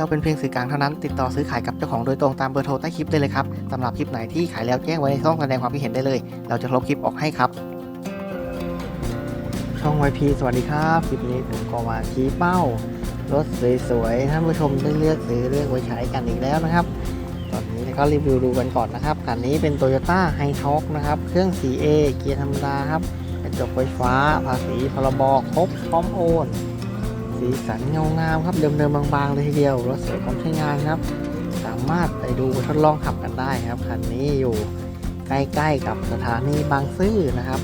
เราเป็นเพียงสื่อกลางเท่านั้น ติดต่อซื้อขายกับเจ้าของโดยตรงตามเบอร์โทรใต้คลิปได้เลยครับสำหรับคลิปไหนที่ขายแล้วแจ้งไว้ในช่องแสดงความคิดเห็นได้เลย เราจะลบคลิปออกให้ครับ ช่อง YP สวัสดีครับ คลิปนี้ผมก็มาชี้เป้ารถสวยๆท่านผู้ชมได้เลือกซื้อเลือกไว้ใช้กันอีกแล้วนะครับ ตอนนี้ก็รีวิวดูกันก่อนนะครับคันนี้เป็น Toyota h i t o นะครับ เครื่อง 4A เกียร์ธรรมดาครับกระจกไฟฟ้า ภาษีพรบครบพร้อมโอน สีสันเงางามครับเดิมๆบางๆเลยทีเดียวรถสวยพร้อมใช้งานครับ สามารถไปดูทดลองขับกันได้ครับคันนี้อยู่ใกล้ๆกับสถานีบางซื่อนะครับ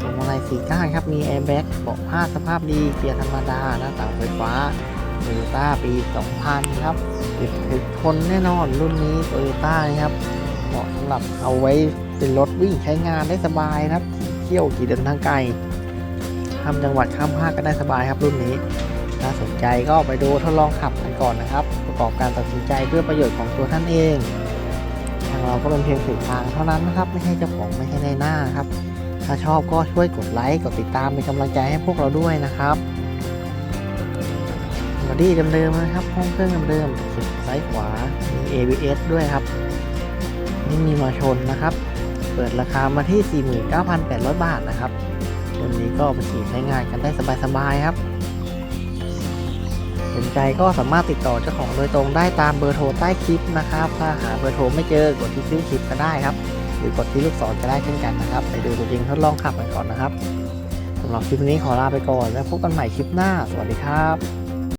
พวงมาลัยสีก้านครับมีแอร์แบ็กเบาะผ้าสภาพดีเกียร์ธรรมดาหน้าต่างไฟฟ้าโตโยต้าปี 2000 ครับติดถึกทนแน่นอนรุ่นนี้โตโยต้านะครับเหมาะสำหรับเอาไว้เป็นรถวิ่งใช้งานได้สบายนะครับ เที่ยวขี่เดินทางไกลข้ามจังหวัดข้ามภาคก็ได้สบายครับรุ่นนี้ ถ้าสนใจก็ไปดูทดลองขับกันก่อนนะครับ ประกอบการตัดสินใจเพื่อประโยชน์ของตัวท่านเองทางเราก็เป็นเพียงสื่อกลางเท่านั้นนะครับ ไม่ใช่เจ้าของไม่ใช่ในหน้าครับ ถ้าชอบก็ช่วยกดไลค์กดติดตามเป็นกำลังใจให้พวกเราด้วยนะครับบอดี้เดิมๆนะครับห้องเครื่องเดิมๆสุดซ้ายขวามี ABS ด้วยครับไม่มีมาชนนะครับ เปิดราคามาที่ 49,800 บาทนะครับตัวนี้ก็ไปขี่ใช้งานกันได้สบายๆครับ สนใจก็สามารถติดต่อเจ้าของโดยตรงได้ตามเบอร์โทรใต้คลิปนะครับ ถ้าหาเบอร์โทรไม่เจอกดที่ชื่อคลิปก็ได้ครับ หรือกดที่ลูกศรก็ได้เช่นกันนะครับ ไปดูตัวจริงทดลองขับกันก่อนนะครับสำหรับคลิปนี้ขอลาไปก่อน แล้วพบกันใหม่คลิปหน้า สวัสดีครับ